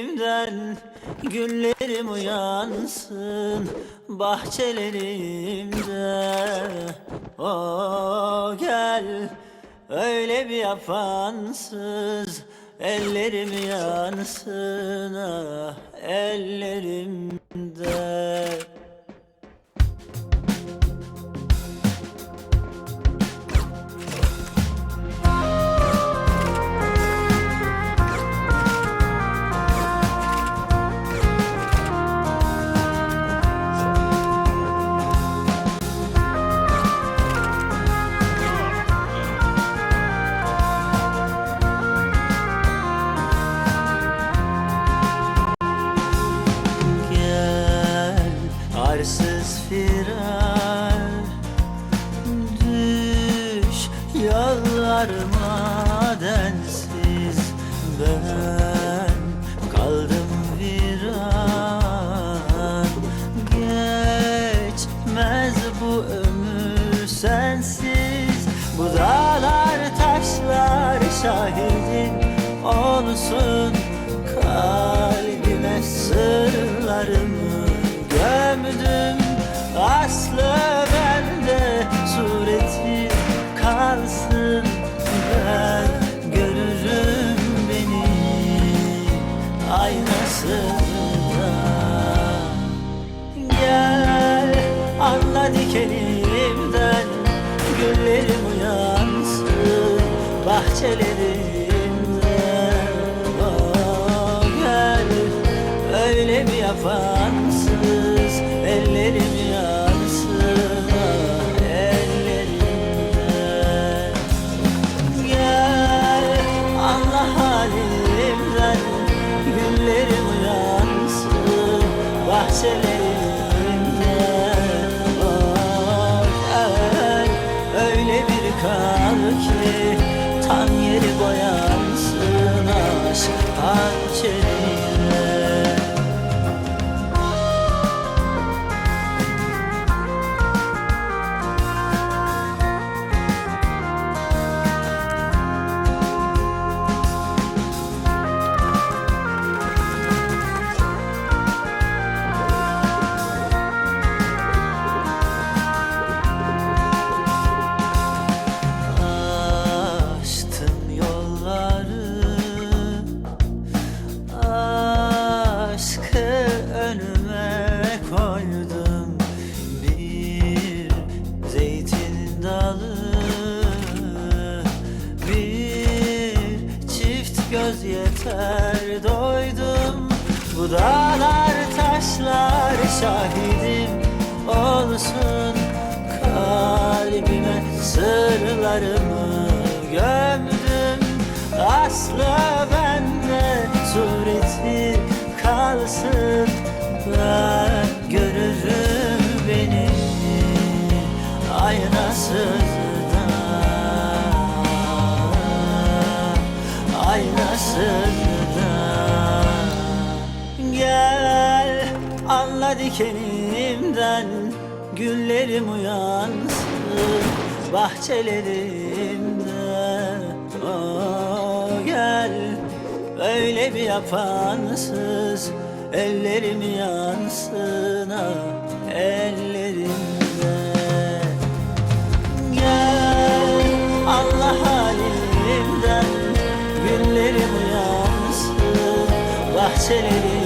Güllerimden güllerim uyansın bahçelerimde. O gel öyle bir yapansız ellerim yansın ah ellerimde şahidin olsun. Kalbime sırlarımı gömdüm Aslı bende. Sureti kalsın. Ben görürüm beni. Aynasında. Gel anla dikenimden Güllerim uyansın. Bahçelerimde yapansız Ellerim yansın ellerimde Gel anla halimden Güllerim uyansın bahçelerimde Bu dağlar taşlar şahidim olsun. Kalbime sırlarımı gömdüm. Aslı bende sureti kalsın. Ben görürüm beni aynasızda Aynasızda dikenimden Güllerim uyansın bahçelerimde Oh gel öyle bir yapansız Ellerim yansın ah ellerimde Gel Allah halimden Güllerim uyansın bahçelerimde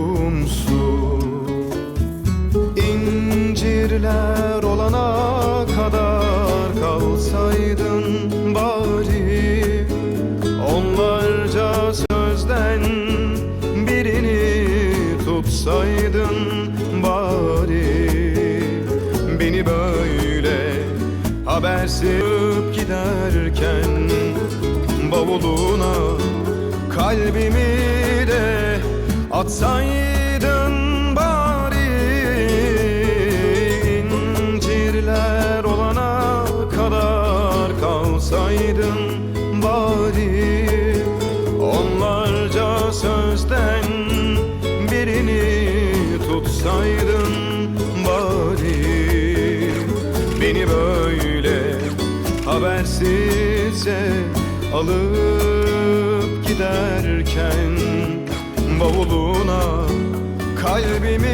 habersiz giderken Bavuluna kalbimi de atsaydın alıp giderken Bavuluna kalbimi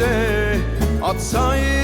de atsaydın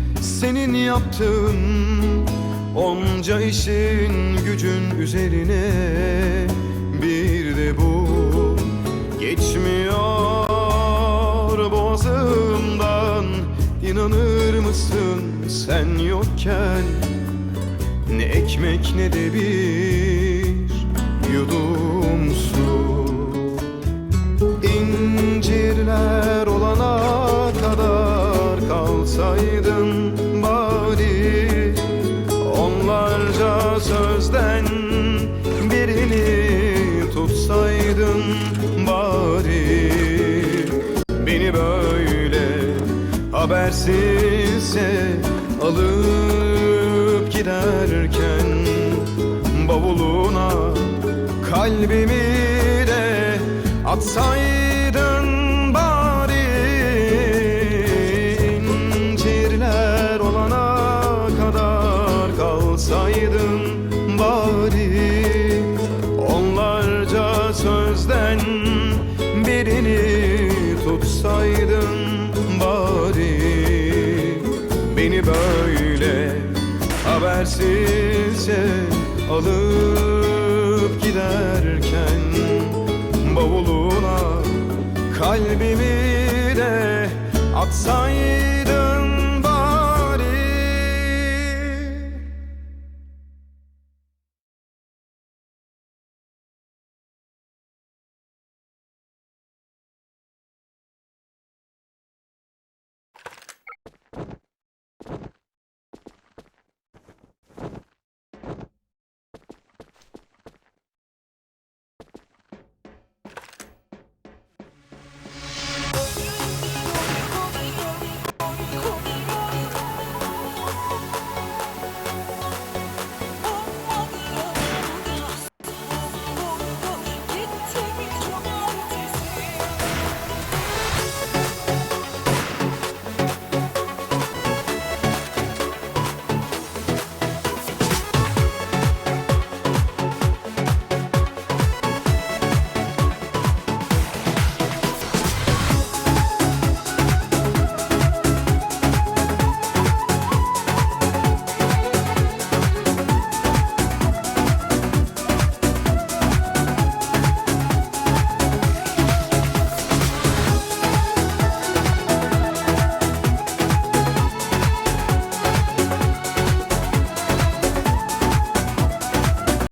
senin yaptığın Onca işin gücün üzerine Bir de bu geçmiyor boğazımdan. İnanır mısın sen yokken Ne ekmek ne de bir yudum su? İncirler olana kadar kalsaydın habersizce alıp giderken Bavuluna kalbimi de atsaydın bari. İncirler olana kadar kalsaydın bari. Onlarca sözden birini tutsaydın bari habersizce alıp giderken Bavuluna kalbimi de atsaydın